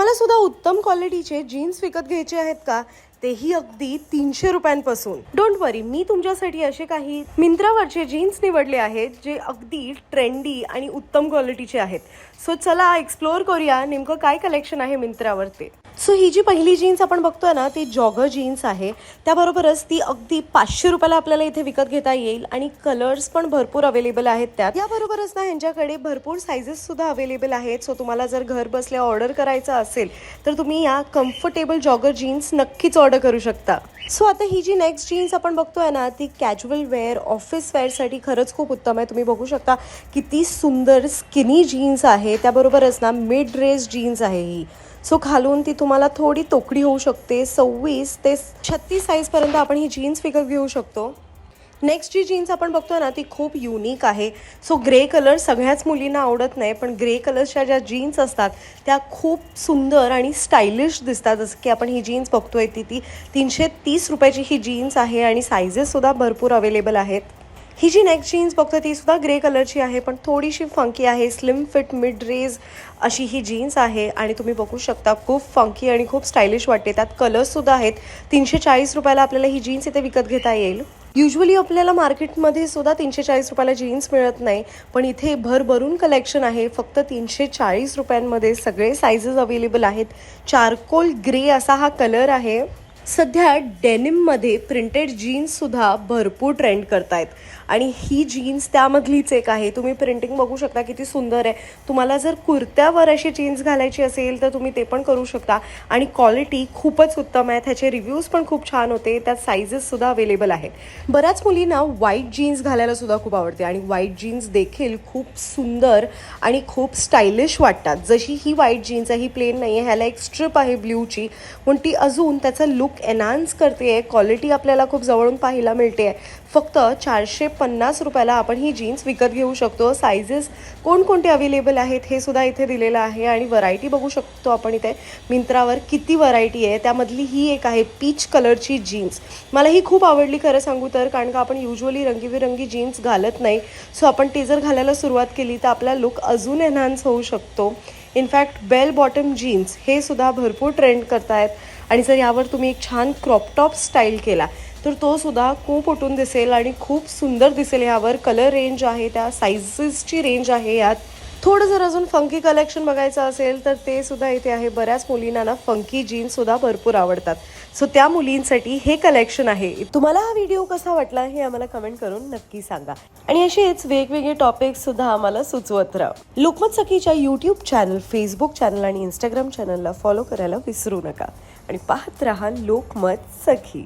तुम्हाला सुद्धा उत्तम क्वालिटीचे जीन्स विकत घ्यायचे आहेत का? तेही अगदी तीनशे रुपयांपासून. डोंट वरी मी तुमच्यासाठी असे काही मिंत्रावरचे जीन्स निवडले आहेत जे अगदी ट्रेंडी आणि उत्तम क्वालिटीचे आहेत. सो चला एक्सप्लोअर करूया नेमकं काय कलेक्शन आहे मिंत्रावर ते सो ही जी पहिली जीन्स आपण बघतोय ना ती जॉगर जीन्स आहे. त्याबरोबरच ती अगदी पाचशे रुपयाला आपल्याला इथे विकत घेता येईल आणि कलर्स पण भरपूर अवेलेबल आहेत त्यात. याबरोबरच ना ह्यांच्याकडे भरपूर सायझेस सुद्धा अवेलेबल आहेत. सो तुम्हाला जर घर बसल्या ऑर्डर करायचं असेल तर तुम्ही या कम्फर्टेबल जॉगर जीन्स नक्कीच ऑर्डर करू शकता. सो आता ही जी नेक्स्ट जीन्स आपण बघतोय ना ती कॅज्युअल वेअर ऑफिस वेअरसाठी खरंच खूप उत्तम आहे. तुम्ही बघू शकता किती सुंदर स्किनी जीन्स आहे. त्याबरोबरच ना मिड रेस जीन्स आहे ही. सो खालून ती तुम्हाला थोडी तोकडी होऊ शकते सव्वीस ते छत्तीस साईजपर्यंत आपण ही जीन्स विकत घेऊ शकतो. नेक्स्ट जी जीन्स आपण बघतो ना ती खूप युनिक आहे. सो ग्रे कलर सगळ्याच मुलींना आवडत नाही पण ग्रे कलर्सच्या ज्या जीन्स असतात त्या खूप सुंदर आणि स्टायलिश दिसतात. जसं की आपण ही जीन्स बघतोय ती ती तीनशे तीस रुपयाची ही जीन्स आहे आणि सायझेससुद्धा भरपूर अवेलेबल आहेत. ही जी नेक्स्ट जीन्स बघतो ती सुद्धा ग्रे कलरची आहे पण थोडीशी फंकी आहे. स्लिम फिट मिड रेज अशी ही जीन्स आहे आणि तुम्ही बघू शकता खूप फंकी आणि खूप स्टायलिश वाटते. त्यात कलर्ससुद्धा आहेत. तीनशे चाळीस रुपयाला आपल्याला ही जीन्स इथे विकत घेता येईल. युजली आपल्याला मार्केटमध्ये सुद्धा तीनशे चाळीस रुपयाला जीन्स मिळत नाही पण इथे भरभरून कलेक्शन आहे. फक्त तीनशे चाळीस रुपयांमध्ये सगळे सायझेस अवेलेबल आहेत. चारकोल ग्रे असा हा कलर आहे. सध्या डेनिममध्ये प्रिंटेड जीन्ससुद्धा भरपूर ट्रेंड करतायत. आणि ही जीन्स त्यामधलीच एक आहे. तुम्ही प्रिंटिंग बघू शकता किती सुंदर आहे. तुम्हाला जर कुर्त्यावर अशी जीन्स घालायची असेल तर तुम्ही ते पण करू शकता. आणि क्वालिटी खूपच उत्तम आहे. त्याचे रिव्ह्यूज पण खूप छान होते. त्यात सायझेससुद्धा अवेलेबल आहेत. बऱ्याच मुलींना व्हाईट जीन्स घालायला सुद्धा खूप आवडते. आणि व्हाईट जीन्स देखील खूप सुंदर आणि खूप स्टायलिश वाटतात. जशी ही व्हाईट जीन्स आहे ही प्लेन नाही आहे ह्याला एक स्ट्रिप आहे ब्ल्यूची पण ती अजून त्याचा लुक एनहान्स करते आहे क्वालिटी आपल्याला खूप जवळून पाहायला मिळते आहे फक्त चारशे पन्नास रुपयाला आपण ही जीन्स विकत घेऊ शकतो. सायझेस कोणकोणते अवेलेबल आहेत हे सुद्धा इथे दिलेलं आहे आणि व्हरायटी बघू शकतो आपण इथे. मिंत्रावर किती व्हरायटी आहे त्यामधली ही एक आहे पीच कलरची जीन्स मला ही खूप आवडली खरं सांगू तर कारण का आपण युजली रंगीबेरंगी जीन्स घालत नाही. सो आपण ती जर घालायला सुरुवात केली तर आपला लुक अजून एनहान्स होऊ शकतो. इनफॅक्ट बेल बॉटम जीन्स हे सुद्धा भरपूर ट्रेंड करतायत. आणि जर यावर तुम्ही एक छान क्रॉपटॉप स्टाईल केला तर तो सुद्धा खूप उठून दिसेल आणि खूप सुंदर दिसेल. यावर कलर रेंज आहे त्या साईजेसची रेंज आहे यात. थोडं जर अजून फंकी कलेक्शन बघायचं असेल तर ते सुद्धा इथे आहे. बऱ्याच मुलींना ना फंकी जीन्स सुद्धा भरपूर आवडतात. सो त्या मुलींसाठी हे कलेक्शन आहे. तुम्हाला हा व्हिडिओ कसा वाटला हे आम्हाला कमेंट करून नक्की सांगा. आणि असेच वेगवेगळे टॉपिक सुद्धा आम्हाला सुचवत राहा. लोकमत सखीच्या यूट्यूब चॅनल फेसबुक चॅनल आणि इंस्टाग्राम चॅनलला फॉलो करायला विसरू नका. आणि पाहत राहा लोकमत सखी.